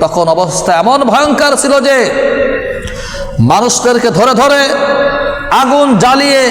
তখন অবস্থা এমন ভয়ঙ্কর ছিল যে মানুষদেরকে ধরে ধরে আগুন জ্বালিয়ে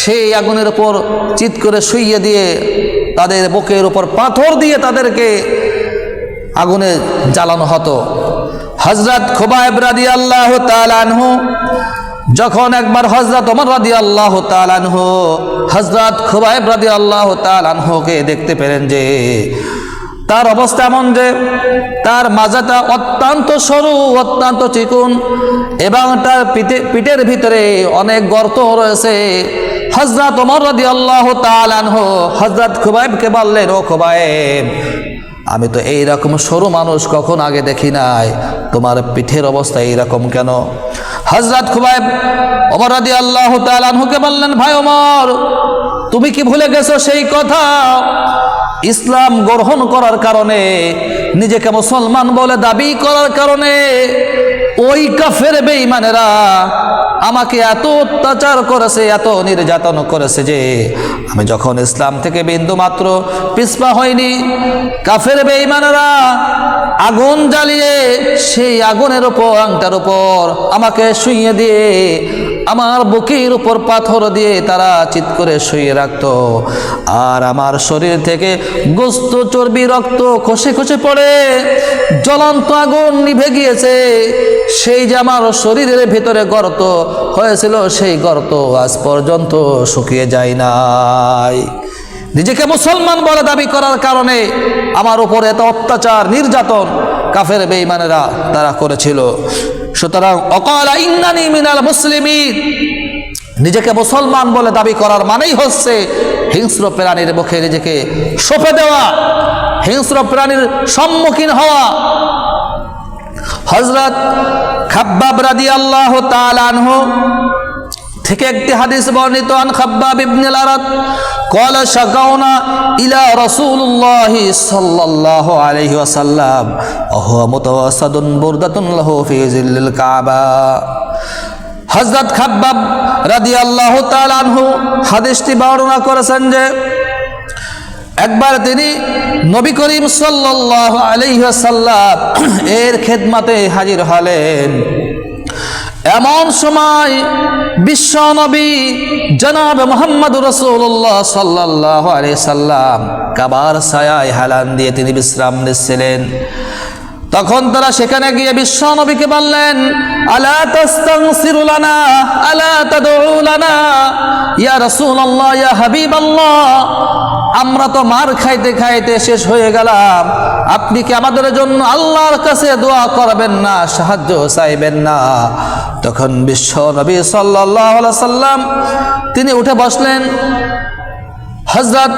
সেই আগুনের উপর চিৎ করে শুইয়ে দিয়ে তাদের বুকের উপর পাথর দিয়ে তাদেরকে আগুনে জ্বালানো হতো। হজরত খুবাইব রাদি আল্লাহ তালানহু যখন একবার হজরত ওমর রাদি আল্লাহ তালানহু হজরত খুবাইব রাদি আল্লাহ তালানহুকে দেখতে পেলেন যে তার অবস্থা এমন যে তার মাজাটা অত্যন্ত সরু, অত্যন্ত চিকুন এবং তার পিঠে, পিঠের ভিতরে অনেক গর্ত রয়েছে। হজরত ওমর রদি আল্লাহ তালানহ হজরত খুবাইবকে বললেন, ও খুবাইব আমি তো এই রকম সরু মানুষ কখন আগে দেখি নাই। তোমার পিঠের অবস্থা এইরকম কেন? হজরত খুবাইব ওমর রাদিয়াল্লাহু আল্লাহ তালানহুকে বললেন, ভাই ওমর, তুমি কি ভুলে গেছো সেই কথা? ইসলাম গ্রহণ করার কারণে নিজেকে মুসলমান বলে দাবি করার কারণে ওই কাফের বেঈমানেরা আমাকে এত অত্যাচার করেছে, এত নির্যাতন করেছে যে আমি যখন ইসলাম থেকে বিন্দু মাত্র পিছপা হয়নি কাফের বেঈমানেরা আগুন জ্বালিয়ে সেই আগুনের উপর, আংটার উপর আমাকে শুইয়ে দিয়ে আমার বুকের উপর পাথর দিয়ে তারা চিৎ করে শুয়ে রাখতো। আর আমার শরীর থেকে গোস্ত, চর্বি, রক্ত খসে খসে পড়ে। জ্বলন্ত আগুন নিভে গিয়েছে। সেই যে আমার শরীরের ভিতরে গর্ত, হয়েছিল সেই গর্ত আজ পর্যন্ত শুকিয়ে যায় নাই। নিজেকে মুসলমান বলে দাবি করার কারণে আমার উপরে এত অত্যাচার, নির্যাতন কাফের বেঈমানেরা তারা করেছিল। সুতরাং অকাল ইন্নানি মিনাল মুসলিমিন। নিজেকে মুসলমান বলে দাবি করার মানেই হচ্ছে হিংস্র প্রাণীর মুখে নিজেকে সঁপে দেওয়া, হিংস্র প্রাণীর সম্মুখীন হওয়া। হজরত খাব্বাব রাদি আল্লাহ তালানহ থেকে একটি হাদিস বর্ণিত আন খাব্বাব ইবনে আরাদ قال شكونا إلى رسول الله صلى الله عليه وسلم وهو متوسد بردة له في ظل الكعبة হজরত খাব্বাব রাদি আল্লাহ তালানহু হাদিসটি বর্ণনা করেছেন যে একবার তিনি নবী করিম সাল্লাহ আলহ্লাম এর খেদমাতে হাজির হলেন এমন সময় বিশ্ব নবী জনাব মোহাম্মদ রসুল্লাহ সাল্লাহ আলি সাল্লাম কাবার সায়ায় হালান দিয়ে তিনি বিশ্রাম নিচ্ছিলেন। তখন তারা সেখানে গিয়ে বিশ্ব নবীকে বললেন, আলা তাস্তাগফিরুলানা আলা তাদউলানা ইয়া রাসূলুল্লাহ, ইয়া হাবিবাল্লাহ, আমরা তো মার খাইতে খাইতে শেষ হয়ে গেলাম। আপনি কি আমাদের জন্য আল্লাহর কাছে দোয়া করবেন না, সাহায্য চাইবেন না? তখন বিশ্ব নবী সাল্লাল্লাহু সাল্লাম তিনি উঠে বসলেন। হজরত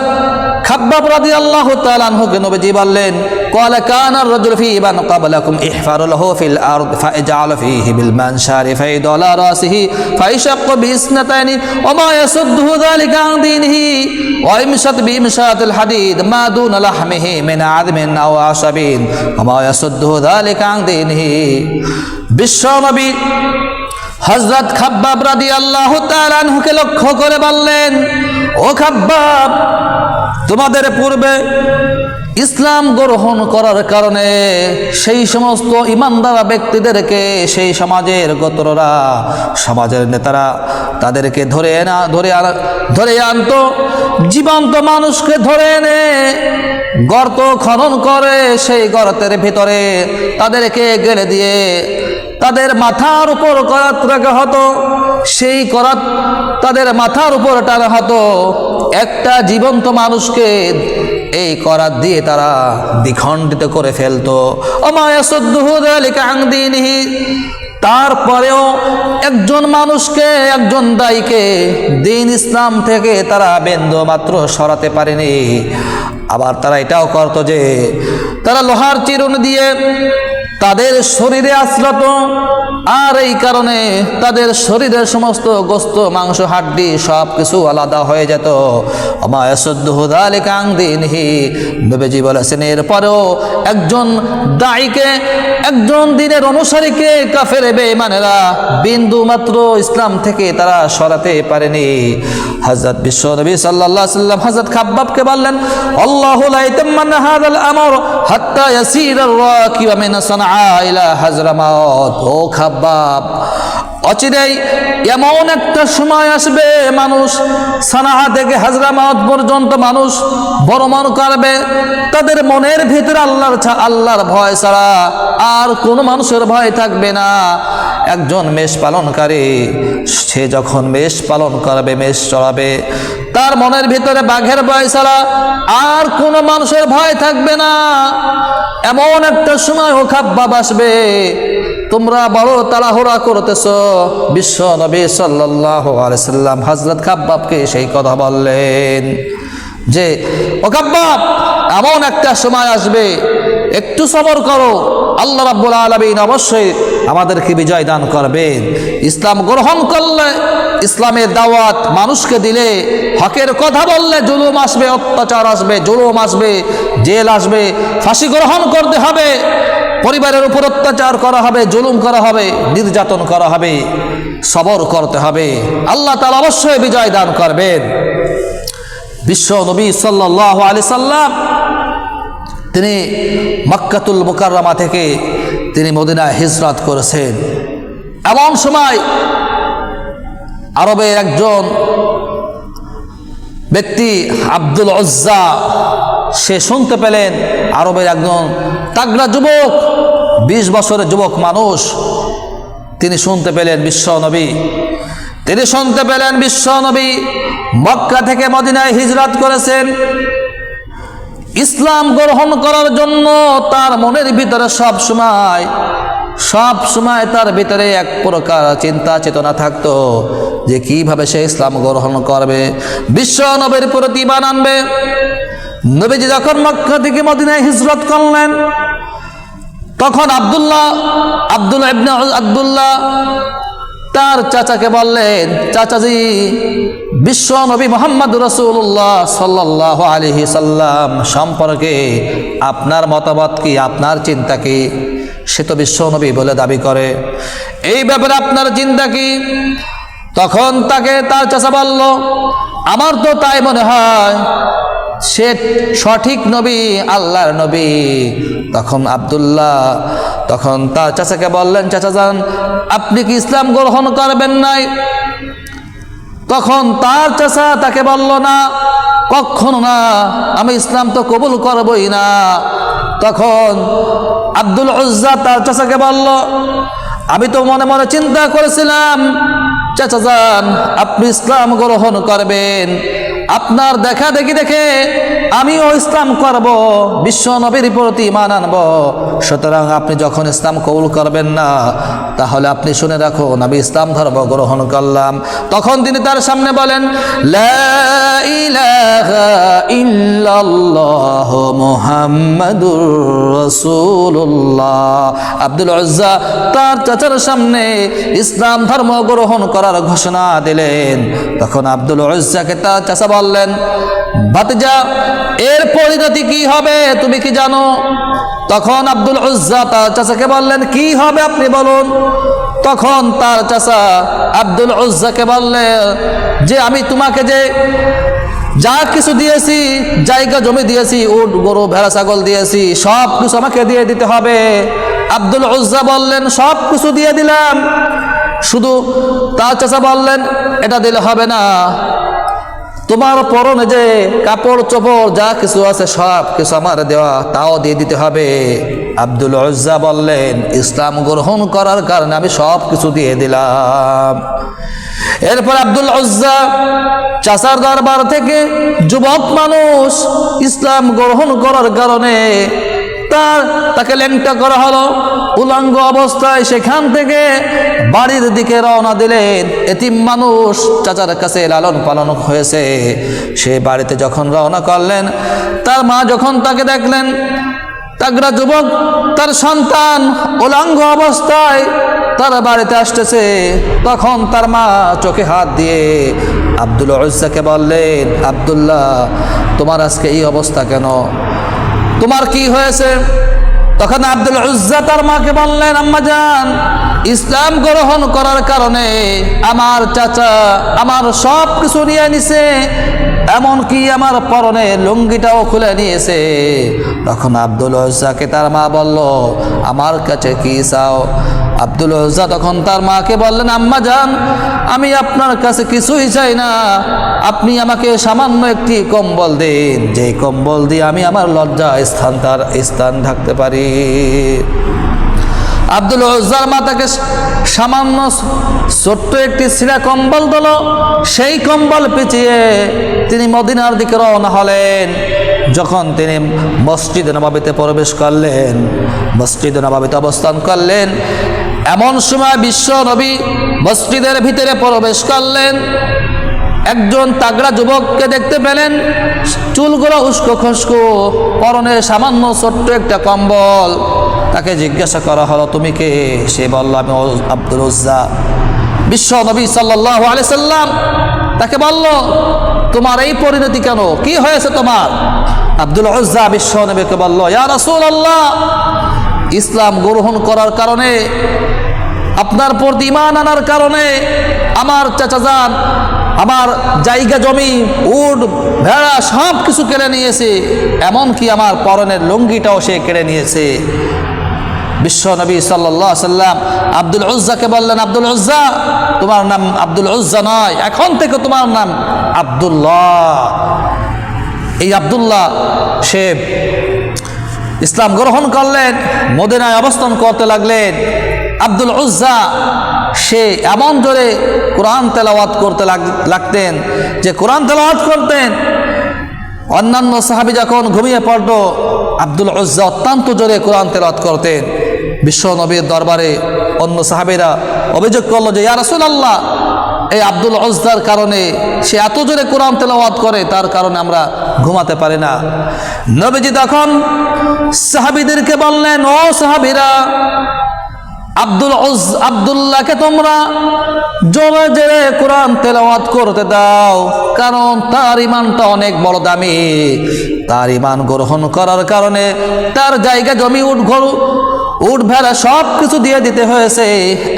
খাব্বাব রাদিয়াল্লাহু তাআলা আনহুকে নবীজি বললেন قال كان الرجل في من قبلكم احفر له في الارض فاجعل فيه بالمنشار فيد على راسه فيشق باثنتين وما يسده ذلك عن دينه ويمشط بإمشاط الحديد ما دون لحمه من عظم أو عصب وما يسده ذلك عن دينه বিশ্ব নবী হজরত খাব্বাব রাদি আল্লাহ তালানহুকে লক্ষ্য করে বললেন ও খাব্বাব, তোমাদের পূর্বে ইসলাম গ্রহণ করার কারণে সেই সমস্ত ইমানদার ব্যক্তিদেরকে, সেই সমাজের গোত্ররা, সমাজের নেতারা তাদেরকে ধরে না, ধরে ধরে আনতো, জীবন্ত মানুষকে ধরে এনে গর্ত খনন করে সেই গর্তের ভিতরে তাদেরকে গেলে দিয়ে তাদের মাথার উপর করাত রাখা হতো। সেই করাত তাদের মাথার উপর টানা হতো একটা জীবন্ত মানুষকে এই করাত দিয়ে তারা দ্বিখণ্ডিত করে ফেলতো। তারপরেও একজন মানুষকে, একজন দায়ীকে দিন ইসলাম থেকে তারা বেন্দ মাত্র সরাতে পারেনি। আবার তারা এটাও করতো যে, তারা লোহার চিরুন দিয়ে তাদের শরীরে আশ্রত আর এই কারণে তাদের শরীরের সমস্ত গোস্ত, মাংস, হাড্ডি সব কিছু আলাদা হয়ে যেত। দিনহি। বেবেজি বলেছেন, এরপরেও একজন দায়ীকে, একজন দিনের অনুসারীকে কাফের বেমানেরা বিন্দু মাত্র ইসলাম থেকে তারা সরাতে পারেনি। হজরত বিশ্ব নবী সাল্লাহ সাল্লাম হজরত খাব্বাবকে বললেন, আল্লাহ আমর হাত্তা ইয়াসির রাকিব মিন সানা ইলা হাজরামাত ও খাব্বাব অচিরেই এমন একটা সময় আসবে, মানুষ সানাহা থেকে হাজরামাত পর্যন্ত মানুষ বড়মান করবে। তাদের মনের ভিতরে আল্লাহর আল্লাহর ভয় ছাড়া আর কোনো মানুষের ভয় থাকবে না। একজন মেষ পালনকারী, সে যখন মেষ পালন করবে, মেষ চড়াবে, তার মনের ভিতরে বাঘের ভয় ছাড়া আর কোনো মানুষের ভয় থাকবে না। এমন একটা সময় ও খাব্বাব আসবে তোমরা বড় তাড়াহুড়া করতেছ। বিশ্ব নবী সাল্লাহ হজরত খাব্বাবকে সেই কথা বললেন যে, ও খাব্বাব এমন একটা সময় আসবে, একটু সবর করো। আল্লাহ রাব্বুল আলামিন অবশ্যই আমাদেরকে বিজয় দান করবেন। ইসলাম গ্রহণ করলে, ইসলামের দাওয়াত মানুষকে দিলে, হকের কথা বললে জুলুম আসবে, অত্যাচার আসবে, জুলুম আসবে, জেল আসবে, ফাঁসি গ্রহণ করতে হবে। পরিবারের উপর অত্যাচার করা হবে, জুলুম করা হবে, নির্যাতন করা হবে, সবর করতে হবে। আল্লাহ তালা অবশ্যই বিজয় দান করবেন। বিশ্ব নবী সাল্লাহ আলি সাল্লাম, তিনি মক্কাতুল মুকাররমা থেকে তিনি মদিনায় হিজরত করেছেন। এমন সময় আরবের একজন ব্যক্তি আব্দুল অজ্জা সে শুনতে পেলেন আরবের একজন তাগড়া যুবক, বিশ বছরের যুবক মানুষ। তিনি শুনতে পেলেন বিশ্ব নবী। তিনি শুনতে পেলেন বিশ্ব নবী। মক্কা থেকে মদিনায় হিজরত করেছেন। ইসলাম গ্রহণ করার জন্য তার মনের ভিতরে সব সময় সব সময় তার ভিতরে এক প্রকার চিন্তা চেতনা থাকতো যে কীভাবে সে ইসলাম গ্রহণ করবে। বিশ্ব নবীর প্রতি ইমান আনবে নবীজি যখন মক্কা থেকে মদিনায় হিজরত করলেন, তখন আব্দুল্লাহ, আব্দুল ইবনে আবদুল্লাহ তার চাচাকে বললেন, চাচাজি, বিশ্ব নবী মোহাম্মদ রসুল্লাহ সাল্লাহ আলহি সাল্লাম সম্পর্কে আপনার মতামত কি, আপনার চিন্তা কি? সে তো বিশ্ব নবী বলে দাবি করে। এই ব্যাপারে আপনার চিন্তা কি? তখন তাকে তার চাচা বলল, আমার তো তাই মনে হয় সে সঠিক নবী, আল্লাহর নবী। তখন আবদুল্লাহ, তখন তার চাচাকে বললেন, চাচা যান আপনি কি ইসলাম গ্রহণ করবেন নাই? তখন তার চাচা তাকে বলল, না, কখনো না, আমি ইসলাম তো কবুল করবই না। তখন আব্দুল উজ্জা তার চাচাকে বলল, আমি তো মনে মনে চিন্তা করেছিলাম, চাচা যান আপনি ইসলাম গ্রহণ করবেন। আপনার দেখা দেখি দেখে আমিও ইসলাম করব, বিশ্ব নবীর প্রতি মান আনব। সুতরাং আপনি যখন ইসলাম কবুল করবেন না, তাহলে আপনি শুনে রাখুন আমি ইসলাম ধর্ম গ্রহণ করলাম। তখন তিনি তার সামনে বলেন আব্দুল উজ্জা তার চাচার সামনে ইসলাম ধর্ম গ্রহণ করার ঘোষণা দিলেন। তখন আব্দুল উজ্জাকে তার চাচা বললেন, ভাতিজা এর পরিণতি কি হবে তুমি কি জানো? তখন আব্দুল উজ্জা তার চাচাকে বললেন, কি হবে আপনি বলুন? তখন তার চাচা আব্দুল উজ্জাকে বললেন, যে আমি তোমাকে যে যা কিছু দিয়েছি, জায়গা জমি দিয়েছি, উট, গরু, ভেড়া, ছাগল দিয়েছি, সব কিছু আমাকে দিয়ে দিতে হবে। আব্দুল উজ্জা বললেন, সব কিছু দিয়ে দিলাম। শুধু তার চাচা বললেন, এটা দিলে হবে না। তোমার পরনে যে কাপড় চোপড়, যা কিছু আছে সব কিছু আমার দেওয়া, তাও দিয়ে দিতে হবে। আব্দুল উজ্জা বললেন, ইসলাম গ্রহণ করার কারণে আমি সব কিছু দিয়ে দিলাম। এরপর আব্দুল উজ্জা চাচার দরবার থেকে যুবক মানুষ ইসলাম গ্রহণ করার কারণে তার তাকে ল্যাংটা করা হলো। উলঙ্গ অবস্থায় সেখান থেকে বাড়ির দিকে রওনা দিলেন এতিম মানুষ, চাচার কাছে লালন পালন হয়েছে। সে বাড়িতে যখন রওনা করলেন, তার মা যখন তাকে দেখলেন তাগরা যুবক, তার সন্তান উলঙ্গ অবস্থায় তার বাড়িতে আসতেছে। তখন তার মা চোখে হাত দিয়ে আব্দুল উজ্জাকে বললেন, আব্দুল্লাহ, তোমার আজকে এই অবস্থা কেন? তোমার কি হয়েছে? তখন আব্দুল উজ্জা তার মাকে বললেন, আম্মা যান ইসলাম গ্রহণ করার কারণে আমার চাচা আমার সব কিছু নিয়ে নিছে, এমনকি আমার পরনে লুঙ্গিটাও খুলে নিয়েছে। তখন আব্দুল উজ্জাকে তার মা বলল, আমার কাছে কি চাও? আব্দুল ওজ্জা তখন তার মাকে বললেন, আম্মা যান আমি আপনার কাছে কিছুই চাই না। আপনি আমাকে সামান্য একটি কম্বল দিন। যেই কম্বল দিয়ে আমি আমার লজ্জা স্থান তার স্থান ঢাকতে পারি। আব্দুল ওজ্জার মাতাকে সামান্য ছোট্ট একটি ছিঁড়া কম্বল দিল। সেই কম্বল পিছিয়ে তিনি মদিনার দিকে রওনা হলেন। যখন তিনি মসজিদ নবাবিতে প্রবেশ করলেন, মসজিদ নবাবিতে অবস্থান করলেন এমন সময় বিশ্ব নবী মসজিদের ভিতরে প্রবেশ করলেন। একজন তাগড়া যুবককে দেখতে পেলেন। চুলগুলো উস্কো খস্কো, পরনে সামান্য ছোট্ট একটা কম্বল। তাকে জিজ্ঞাসা করা হলো, তুমি কে? সে বলল, আমি আব্দুল উজ্জা বিশ্ব নবী সাল্লাহ আলি সাল্লাম তাকে বলল, তোমার এই পরিণতি কেন? কি হয়েছে তোমার? আব্দুল উজ্জা বিশ্ব নবীকে বলল, ইয়া রাসূল আল্লাহ ইসলাম গ্রহণ করার কারণে, আপনার প্রতি ইমান আনার কারণে, আমার চাচাজান আমার জায়গা জমি, উট, ভেড়া সব কিছু কেড়ে নিয়েছে, এমনকি আমার পরনের লুঙ্গিটাও সে কেড়ে নিয়েছে। বিশ্ব নবী সাল্লাহ সাল্লাম আব্দুল উজ্জাকে বললেন, আব্দুল উজ্জা, তোমার নাম আব্দুল উজ্জা নয়, এখন থেকে তোমার নাম আব্দুল্লাহ। এই আব্দুল্লাহ, সে ইসলাম গ্রহণ করলেন, মদিনায় অবস্থান করতে লাগলেন। আব্দুল উজ্জা, সে এমন জোরে কোরআন তেলাওয়াত করতে লাগ- লাগতেন যে কোরআন তেলাওয়াত করতেন। অন্যান্য সাহাবি যখন ঘুমিয়ে পড়তো, আব্দুল উজ্জা অত্যন্ত জোরে কোরআন তেলাওয়াত করতেন। বিশ্ব নবীর দরবারে অন্য সাহাবিরা অভিযোগ করল যে, ইয়া রাসূলুল্লাহ এই আব্দুল অজদার কারণে সে এত জোরে কোরআন তেলাওয়াত করে, তার কারণে আমরা ঘুমাতে পারি না। নবীজি তখন সাহাবিদেরকে বললেন, ও সাহাবিরা, আব্দুল উজ আব্দুল্লাহকে তোমরা জোরে জোরে কোরআন তেলাওয়াত করতে দাও, কারণ তার ইমানটা অনেক বড় দামি। তার ইমান গ্রহণ করার কারণে তার জায়গা জমি উঠ ঘর উঠ ভেড়া সব কিছু দিয়ে দিতে হয়েছে,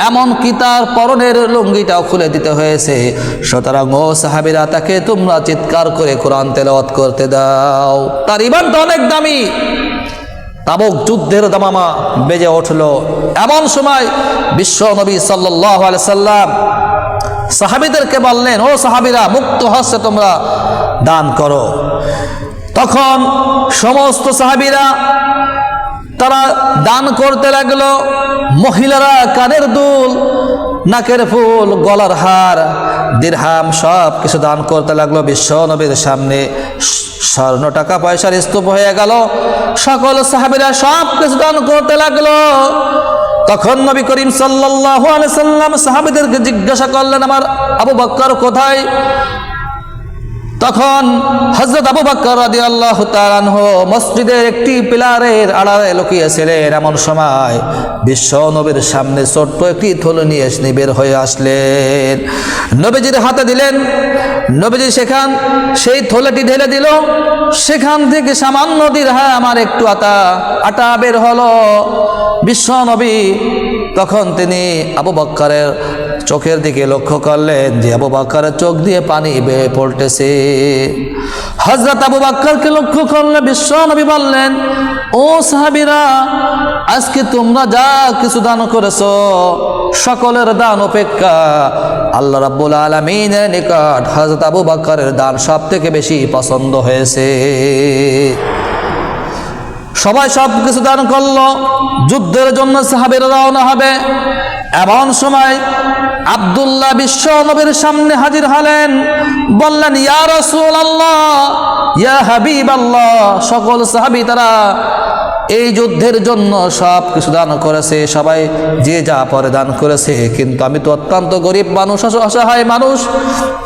এমন কি তার পরনের লুঙ্গিটাও খুলে দিতে হয়েছে। সুতরাং ও সাহাবিরা তাকে তোমরা চিৎকার করে কোরআন তেলাওয়াত করতে দাও। তার ইমানটা অনেক দামি। তাবক যুদ্ধের দামামা বেজে উঠল। এমন সময় বিশ্ব নবী সাল্লাহ সাল্লাম সাহাবিদেরকে বললেন, ও সাহাবিরা, মুক্ত হস্তে তোমরা, দান করো। তখন সমস্ত সাহাবিরা তারা দান করতে লাগল। মহিলারা কানের দুল, নাকের ফুল, গলার হার, দিরহাম সব কিছু দান করতে লাগল বিশ্ব নবীর সামনে। স্বর্ণ টাকা পয়সার স্তূপ হয়ে গেল। সকল সাহাবিরা সব কিছু দান করতে লাগল। তখন নবী করিম আলাইহি সাল্লাম সাহাবিদেরকে জিজ্ঞাসা করলেন, আমার আবু বক্কর কোথায়? তখন হজরত আবু বকর রাদি আল্লাহ মসজিদের একটি পিলারের আড়ালে লুকিয়েছিলেন এমন সময় বিশ্ব নবীর সামনে ছোট্ট একটি থলে নিয়ে এসে বের হয়ে আসলেন। নবীজির হাতে দিলেন, নবীজি সেখান, সেই থলেটি ঢেলে দিল, সেখান থেকে সামান্য দিরহা আমার একটু আটা আটা বের হলো। বিশ্ব নবী তখন তিনি আবু বক্করের চোখের দিকে লক্ষ্য করলেন যে আবু বাক্কারের চোখ দিয়ে পানি বেয়ে পড়তেছে। হজরত আবু বাক্কারকে লক্ষ্য করলে বিশ্ব নবী বললেন, ও সাহাবিরা, আজকে তোমরা যা কিছু দান করেছ, সকলের দান অপেক্ষা। আল্লাহ রাব্বুল আলমিনের নিকট হজরত আবু বাক্কারের দান সব থেকে বেশি পছন্দ হয়েছে। সবাই সব কিছু দান করল, যুদ্ধের জন্য সাহাবের রওনা হবে। এমন সময় আবদুল্লাহ বিশ্ব নবীর সামনে হাজির হলেন। বললেন, ইয়া রসুল আল্লাহ ইয়া হাবিব আল্লাহ সকল সাহাবি তারা এই যুদ্ধের জন্য সব কিছু দান করেছে, সবাই যে যা পরে দান করেছে, কিন্তু আমি তো অত্যন্ত গরিব মানুষ, অস- অসহায় মানুষ।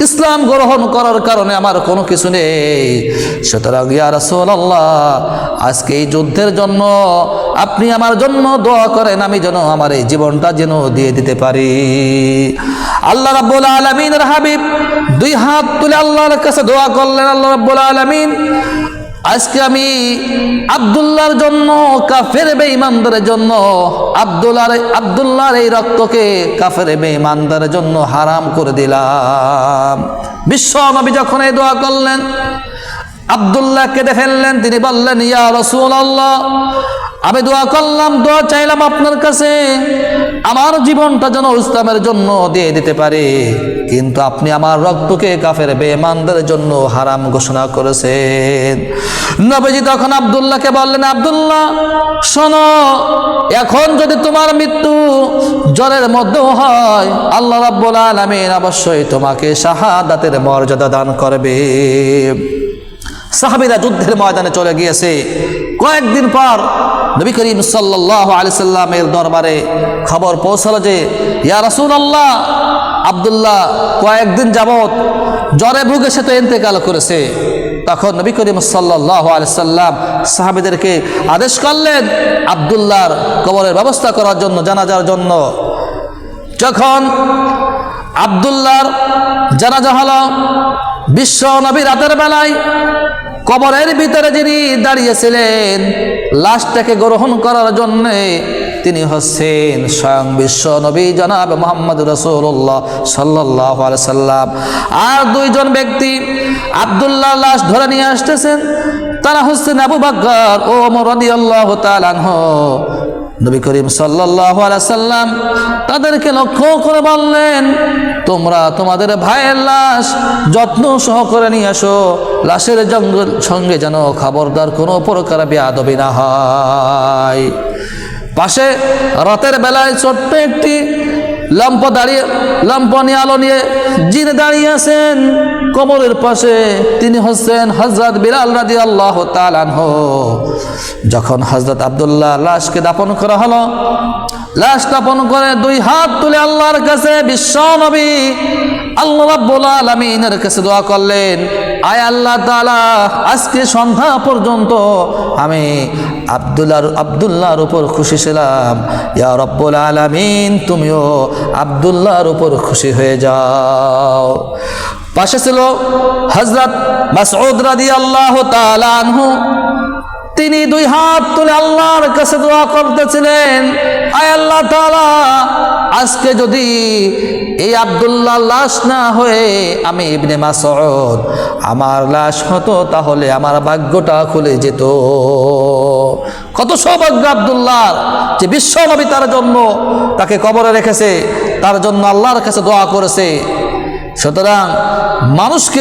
ইসলাম গ্রহণ করার কারণে আমার কোনো কিছু নেই। সুতরাং, ইয়া রাসূলুল্লাহ, আজকে এই যুদ্ধের জন্য আপনি আমার জন্য দোয়া করেন, আমি যেন আমার এই জীবনটা যেন দিয়ে দিতে পারি। আল্লাহ রাব্বুল আলামিনের হাবিব, দুই হাত তুলে আল্লাহর কাছে দোয়া করলেন, আল্লাহ রাব্বুল আলামিন আজকে আমি আবদুল্লাহর জন্য, কাফের বেঈমানদের জন্য, আবদুল্লাহর আবদুল্লাহর এই রক্তকে কাফের বেঈমানদের জন্য হারাম করে দিলাম। বিশ্ব নবী যখন এই দোয়া করলেন, আবদুল্লাহ কেঁদে ফেললেন, তিনি বললেন, ইয়া রসুল আল্লাহ আমি দোয়া করলাম, দোয়া চাইলাম আপনার কাছে, আমার জীবনটা যেন ইসলামের জন্য দিয়ে দিতে পারে। কিন্তু আপনি আমার রক্তকে কাফের বেমানদের জন্য হারাম ঘোষণা করেছেন। নবীজি তখন আবদুল্লাহকে বললেন, আবদুল্লাহ, শোনো, এখন যদি তোমার মৃত্যু জ্বরের মধ্যেও হয়, আল্লাহ রাব্বুল আলামিন অবশ্যই তোমাকে শাহাদাতের মর্যাদা দান করবে। সাহাবিরা যুদ্ধের ময়দানে চলে গিয়েছে। কয়েকদিন পর নবী করিম সাল্লাহ আলি সাল্লামের দরবারে খবর পৌঁছালো যে, ইয়া রাসুল আল্লাহ আবদুল্লাহ, কয়েকদিন যাবৎ জ্বরে ভুগে সে তো এতেকাল করেছে। তখন নবী করিম সাল্লাহ সাল্লাম সাহাবিদেরকে আদেশ করলেন, আবদুল্লাহর কবরের ব্যবস্থা করার জন্য, জানাজার জন্য। যখন আবদুল্লাহর জানাজা হলো, বিশ্ব নবী রাতের বেলায় কবরের ভিতরে যিনি দাঁড়িয়েছিলেন, লাশটাকে গ্রহণ করার জন্যে তিনি হচ্ছেন স্বয়ং বিশ্ব নবী জনাব মোহাম্মদ রসুল্লাহ সাল্লাহ সাল্লাম। আর দুইজন ব্যক্তি আবদুল্লাহ লাশ ধরে নিয়ে আসতেছেন, তারা হচ্ছেন আবু বাক্কর ও মরদি আল্লাহ তালানহ নবী করিম সাল্লাহ সাল্লাম তাদেরকে লক্ষ্য করে বললেন, তোমরা তোমাদের ভাইয়ের লাশ যত্ন সহকারে নিয়ে আসো। লাশের জঙ্গল সঙ্গে যেন খবরদার কোনো প্রকার বেয়াদবি না হয়। পাশে রাতের বেলায় ছোট্ট একটি লম্প দাঁড়িয়ে, লম্প নিয়ে আলো নিয়ে যিনি দাঁড়িয়ে আছেন কবরের পাশে তিনি হচ্ছেন হজরত বিলাল রাজি আল্লাহ তালানহ যখন হজরত আবদুল্লাহ লাশকে দাপন করা হলো, লাশ দাপন করে দুই হাত তুলে আল্লাহর কাছে বিশ্ব নবী, আল্লাহ রাব্বুল আলামিনের কাছে দোয়া করলেন আয় আল্লাহ তাআলা, আজকে সন্ধ্যা পর্যন্ত আমি আব্দুল্লাহর আব্দুল্লাহর উপর খুশি ছিলাম। ইয়া রব্বুল আলামিন, তুমিও আব্দুল্লাহর উপর খুশি হয়ে যাও। পাশে ছিল হজরত মাসউদ রাদিয়াল্লাহু তাআলা আনহু। তিনি দুই হাত তুলে আল্লাহর কাছে দোয়া করতেছিলেন, আয় আল্লাহ তাআলা আজকে যদি এই আবদুল্লাহ লাশ না হয়ে আমি ইবনে মাসউদ, আমার লাশ হতো তাহলে আমার ভাগ্যটা খুলে যেত। কত সৌভাগ্য আবদুল্লাহ যে বিশ্বনবী তার জন্য তাকে কবরে রেখেছে, তার জন্য আল্লাহর কাছে দোয়া করেছে। সুতরাং মানুষকে